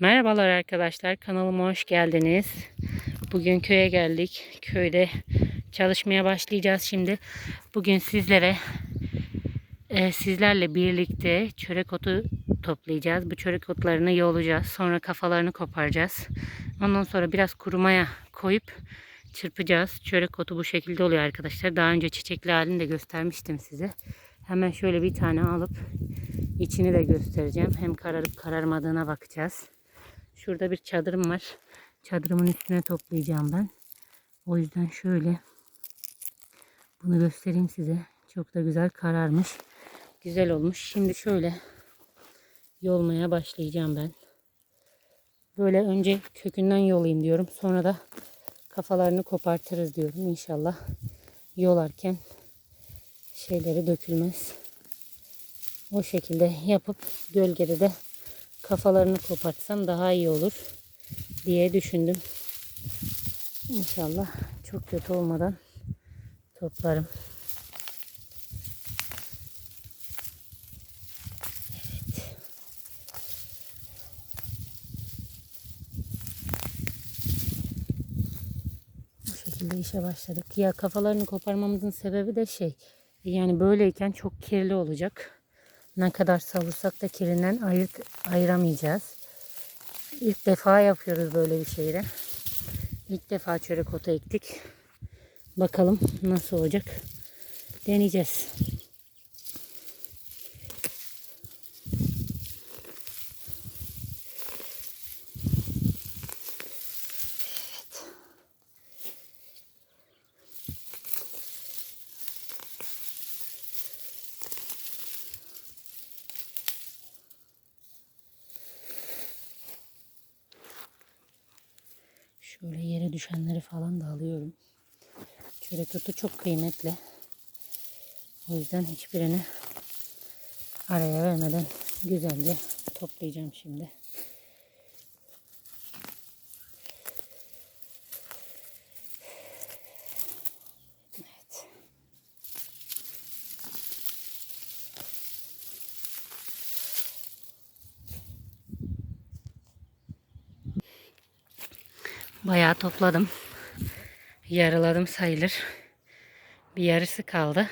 Merhabalar arkadaşlar kanalıma hoş geldiniz. Bugün köye geldik. Köyde çalışmaya başlayacağız şimdi. Bugün sizlere e, sizlerle birlikte çörek otu toplayacağız. Bu çörek otlarını yolacağız. Sonra kafalarını koparacağız. Ondan sonra biraz kurumaya koyup çırpacağız. Çörek otu bu şekilde oluyor arkadaşlar. Daha önce çiçekli halini de göstermiştim size. Hemen şöyle bir tane alıp içini de göstereceğim. Hem kararıp kararmadığına bakacağız. Şurada bir çadırım var. Çadırımın üstüne toplayacağım ben. O yüzden şöyle bunu göstereyim size. Çok da güzel kararmış. Güzel olmuş. Şimdi şöyle yolmaya başlayacağım ben. Böyle önce kökünden yolayım diyorum. Sonra da kafalarını kopartırız diyorum. İnşallah yolarken şeyleri dökülmez. O şekilde yapıp gölgede de kafalarını kopartsam daha iyi olur diye düşündüm. İnşallah çok kötü olmadan toplarım. Bu şekilde işe başladık. Ya kafalarını koparmamızın sebebi de şey yani böyleyken çok kirli olacak. Ne kadar savursak da kirinden ayırt, ayıramayacağız. İlk defa yapıyoruz böyle bir şeyi İlk defa çörek otu ektik. Bakalım nasıl olacak. Deneyeceğiz. Şöyle yere düşenleri falan da alıyorum. Çörek otu çok kıymetli. O yüzden hiçbirini araya vermeden güzelce toplayacağım şimdi. Bayağı topladım. Yarıladım sayılır. Bir yarısı kaldı.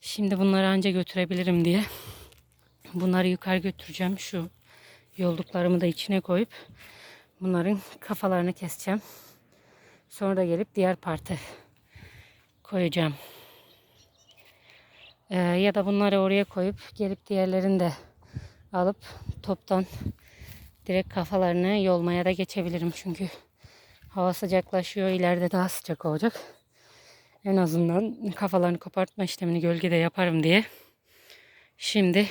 Şimdi bunları anca götürebilirim diye. Bunları yukarı götüreceğim. Şu yolduklarımı da içine koyup bunların kafalarını keseceğim. Sonra da gelip diğer parti koyacağım. Ee, ya da bunları oraya koyup gelip diğerlerini de alıp toptan direkt kafalarını yolmaya da geçebilirim. Çünkü hava sıcaklaşıyor. İleride daha sıcak olacak. En azından kafalarını kopartma işlemini gölgede yaparım diye. Şimdi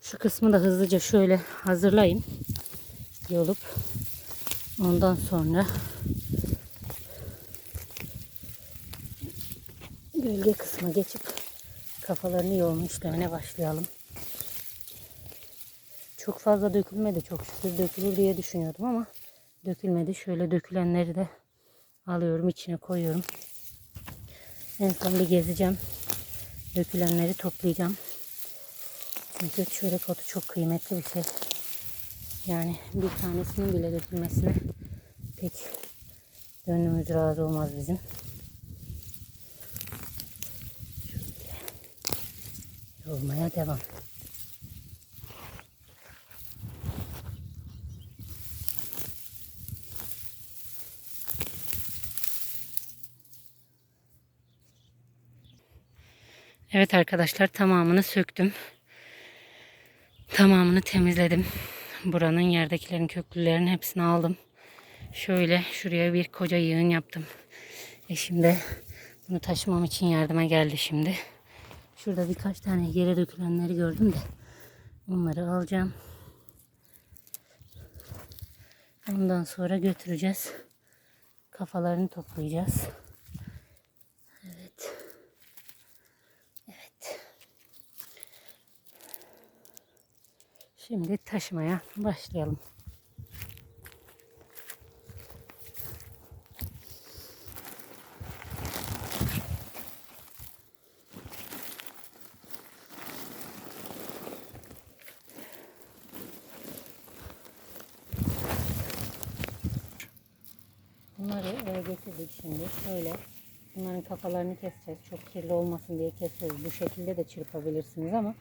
şu kısmı da hızlıca şöyle hazırlayayım. Yolup ondan sonra gölge kısmına geçip kafalarını yolma işlemine başlayalım. Çok fazla dökülmedi çok şükür dökülür diye düşünüyordum ama dökülmedi. Şöyle dökülenleri de alıyorum içine koyuyorum. En son bir gezeceğim. Dökülenleri toplayacağım. Çünkü çörek otu çok kıymetli bir şey. Yani bir tanesinin bile dökülmesine pek gönlümüz razı olmaz bizim. Şöyle yolmaya devam. Evet arkadaşlar tamamını söktüm. Tamamını temizledim. Buranın yerdekilerin köklülerin hepsini aldım. Şöyle şuraya bir koca yığın yaptım. Eşim de bunu taşımam için yardıma geldi şimdi. Şurada birkaç tane yere dökülenleri gördüm de onları alacağım. Ondan sonra götüreceğiz. Kafalarını toplayacağız. Şimdi taşımaya başlayalım. Bunları eve getirdik şimdi. Şöyle bunların kafalarını keseceğiz. Çok kirli olmasın diye kesiyoruz. Bu şekilde de çırpabilirsiniz ama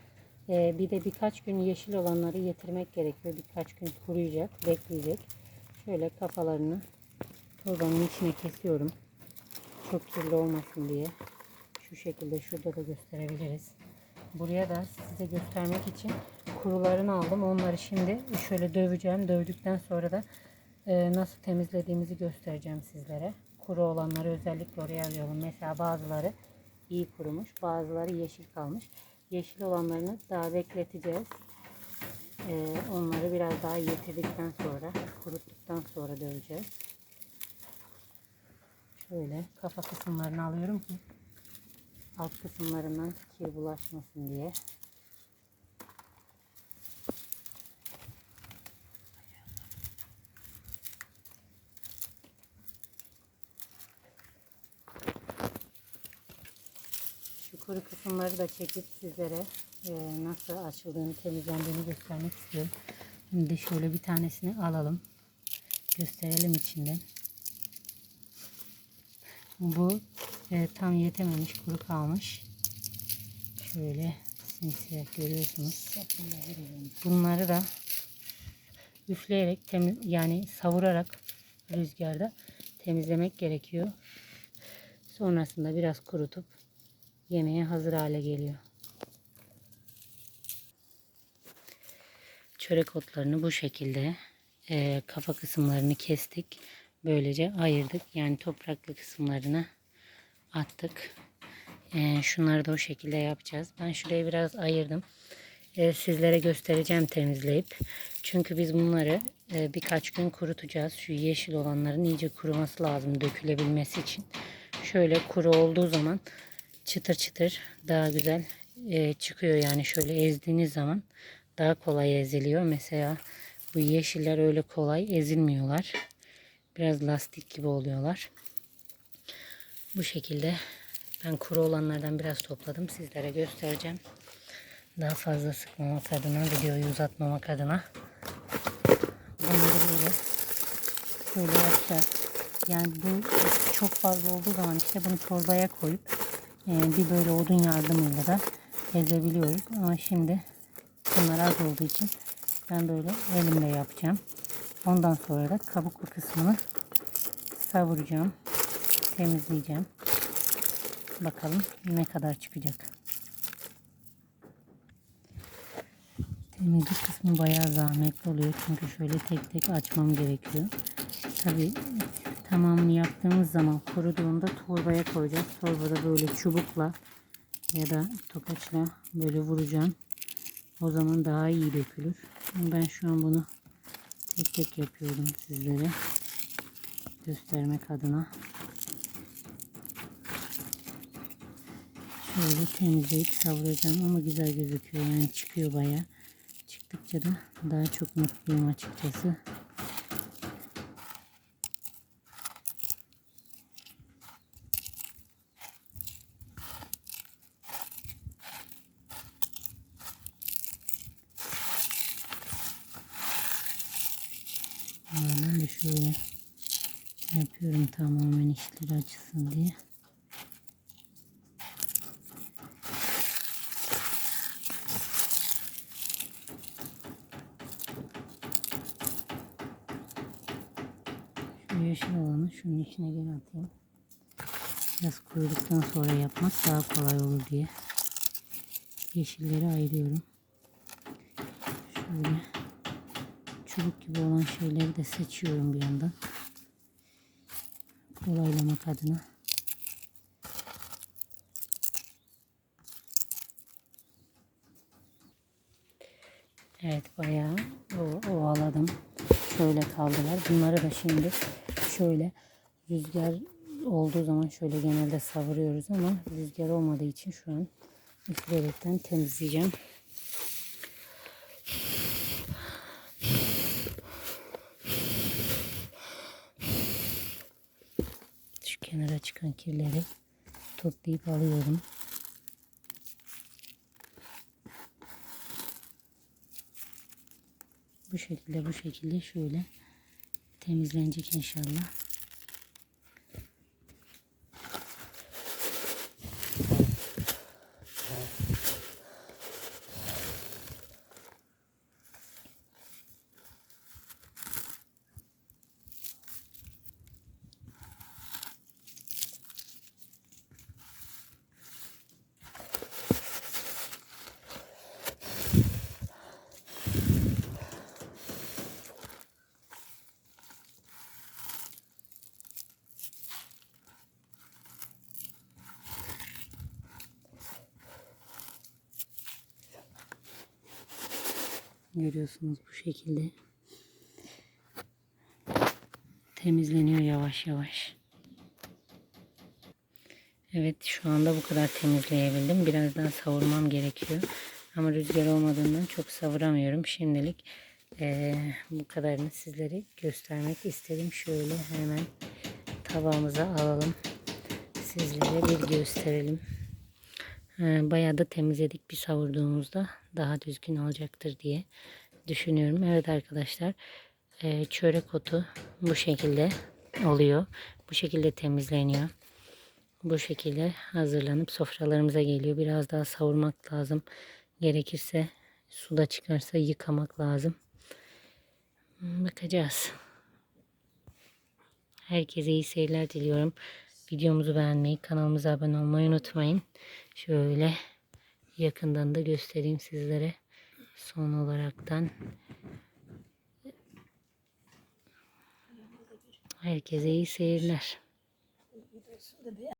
e, bir de birkaç gün yeşil olanları getirmek gerekiyor. Birkaç gün kuruyacak, bekleyecek. Şöyle kafalarını torbanın içine kesiyorum. Çok kirli olmasın diye. Şu şekilde şurada da gösterebiliriz. Buraya da size göstermek için kurularını aldım. Onları şimdi şöyle döveceğim. Dövdükten sonra da e, nasıl temizlediğimizi göstereceğim sizlere. Kuru olanları özellikle oraya alıyorum. Mesela bazıları iyi kurumuş, bazıları yeşil kalmış. Yeşil olanlarını daha bekleteceğiz. E, onları biraz daha yitirdikten sonra, kuruttuktan sonra döveceğiz. Şöyle kafa kısımlarını alıyorum ki alt kısımlarından kir bulaşmasın diye. Kuru kısımları da çekip sizlere e, nasıl açıldığını, temizlendiğini göstermek istiyorum. Şimdi şöyle bir tanesini alalım. Gösterelim içinden. Bu e, tam yetememiş, kuru kalmış. Şöyle simsiyah görüyorsunuz. Bunları da üfleyerek temiz yani savurarak rüzgarda temizlemek gerekiyor. Sonrasında biraz kurutup yemeğe hazır hale geliyor. Çörek otlarını bu şekilde e, kafa kısımlarını kestik. Böylece ayırdık. Yani topraklı kısımlarını attık. E, şunları da o şekilde yapacağız. Ben şurayı biraz ayırdım. E, sizlere göstereceğim temizleyip. Çünkü biz bunları e, birkaç gün kurutacağız. Şu yeşil olanların iyice kuruması lazım dökülebilmesi için. Şöyle kuru olduğu zaman çıtır çıtır daha güzel e, çıkıyor. Yani şöyle ezdiğiniz zaman daha kolay eziliyor. Mesela bu yeşiller öyle kolay ezilmiyorlar. Biraz lastik gibi oluyorlar. Bu şekilde ben kuru olanlardan biraz topladım. Sizlere göstereceğim. Daha fazla sıkmamak adına, videoyu uzatmamak adına. Bunları böyle böyle yapacağız. Yani bu çok fazla olduğu zaman işte bunu torbaya koyup bir böyle odun yardımıyla da ezebiliyoruz. Ama şimdi bunlar az olduğu için ben böyle elimle yapacağım. Ondan sonra da kabuklu kısmını savuracağım. Temizleyeceğim. Bakalım ne kadar çıkacak. Temizlik kısmı bayağı zahmetli oluyor. Çünkü şöyle tek tek açmam gerekiyor. Tabi tamamını yaptığımız zaman kuruduğunda torbaya koyacağız. Torbada böyle çubukla ya da tokaçla böyle vuracağım. O zaman daha iyi dökülür. Ben şu an bunu tek tek yapıyorum sizlere göstermek adına. Şöyle temizleyip savuracağım ama güzel gözüküyor yani çıkıyor baya. Çıktıkça da daha çok mutluyum açıkçası. Ben de şöyle yapıyorum tamamen işleri açısın diye. Şu yeşil olanı şunun içine geri atayım. Biraz kuruduktan sonra yapmak daha kolay olur diye. Yeşilleri ayırıyorum. Şöyle çubuk gibi olan şeyleri de seçiyorum bir yandan. Kolaylamak adına. Evet bayağı ovaladım. Şöyle kaldılar. Bunları da şimdi şöyle rüzgar olduğu zaman şöyle genelde savuruyoruz ama rüzgar olmadığı için şu an üfleyerekten temizleyeceğim. Şu kenara çıkan kirleri toplayıp alıyorum. Bu şekilde bu şekilde şöyle temizlenecek inşallah. Görüyorsunuz bu şekilde. Temizleniyor yavaş yavaş. Evet şu anda bu kadar temizleyebildim. Biraz daha savurmam gerekiyor. Ama rüzgar olmadığından çok savuramıyorum. Şimdilik eee, bu kadarını sizlere göstermek istedim. Şöyle hemen tabağımıza alalım. Sizlere bir gösterelim. Ee, Bayağı da temizledik bir savurduğumuzda daha düzgün olacaktır diye düşünüyorum. Evet arkadaşlar e, çörek otu bu şekilde oluyor. Bu şekilde temizleniyor. Bu şekilde hazırlanıp sofralarımıza geliyor. Biraz daha savurmak lazım. Gerekirse suda çıkarsa yıkamak lazım. Bakacağız. Herkese iyi seyirler diliyorum. Videomuzu beğenmeyi, kanalımıza abone olmayı unutmayın. Şöyle yakından da göstereyim sizlere. Son olaraktan herkese iyi seyirler.